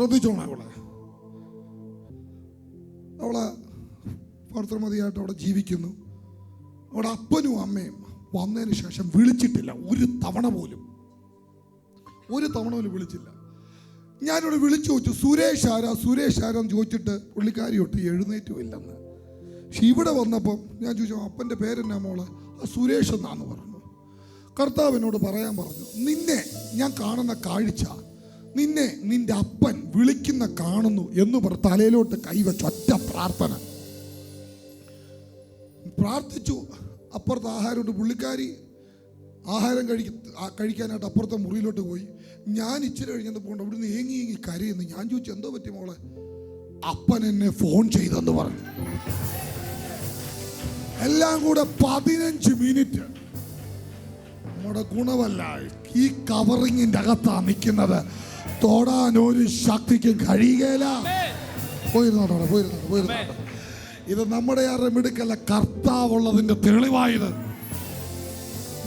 ശ്രദ്ധിച്ചോണം അവളെ അവളെ ഭർത്തൃമതിയായിട്ട് അവിടെ ജീവിക്കുന്നു. അവിടെ അപ്പനും അമ്മയും വന്നതിന് ശേഷം വിളിച്ചിട്ടില്ല. ഒരു തവണ പോലും. ഒരു തവണ പോലും വിളിച്ചില്ല. ഞാനിവിടെ വിളിച്ചു ചോദിച്ചു സുരേഷ് ആരാ? സുരേഷ് ആരാന്ന് ചോദിച്ചിട്ട് പുള്ളിക്കാരി ഒട്ട് എഴുന്നേറ്റുമില്ലെന്ന്. പക്ഷെ ഇവിടെ വന്നപ്പം ഞാൻ ചോദിച്ചു അപ്പന്റെ പേരെന്നാ മോളെ? ആ സുരേഷ് എന്നാന്ന് പറഞ്ഞു. കർത്താവിനോട് പറയാൻ പറഞ്ഞു നിന്നെ ഞാൻ കാണുന്ന കാഴ്ച നിന്നെ നിന്റെ അപ്പൻ വിളിക്കുന്ന കാണുന്നു എന്ന് പറ തലയിലോട്ട് കൈവച്ച ഒറ്റ പ്രാർത്ഥന. പ്രാർത്ഥിച്ചു അപ്പുറത്ത് ആഹാരമുണ്ട് പുള്ളിക്കാരി ആഹാരം കഴിക്ക കഴിക്കാനായിട്ട് അപ്പുറത്തെ മുറിയിലോട്ട് പോയി. ഞാൻ ഇച്ചിരി കഴിഞ്ഞപ്പോൾ കൊണ്ട് അവിടുന്ന് ഏങ്ങി ഏങ്ങി കരയുന്നു. ഞാൻ ചോദിച്ചു എന്തോ പറ്റി മോളെ? അപ്പൻ എന്നെ ഫോൺ ചെയ്തെന്ന് പറഞ്ഞു. എല്ലാം കൂടെ പതിനഞ്ച് മിനിറ്റ്. നമ്മുടെ ഗുണമല്ല. ഈ കവറിങ്ങിന്റെ അകത്താണ് നിൽക്കുന്നത്. തൊടാൻ ഒരു ശക്തിക്കും കഴിയുകയില്ല. പോയിരുന്നോട്ടോ പോയിരുന്നോട്ടോ ഇത് നമ്മുടെ ആരുടെ മിടുക്കല്ല കർത്താവുള്ളതിന്റെ തെളിവായത്.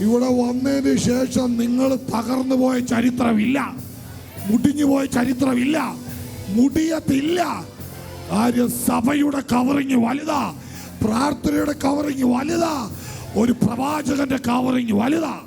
ഇവിടെ വന്നതിന് ശേഷം നിങ്ങൾ തകർന്നു പോയ ചരിത്രമില്ല. മുടിഞ്ഞു പോയ ചരിത്രമില്ല. മുടിയത്തില്ല. കാര്യം സഭയുടെ കവറിങ് വലുതാ. പ്രാർത്ഥനയുടെ കവറിങ് വലുതാ. ഒരു പ്രവാചകന്റെ കവറിങ് വലുതാ.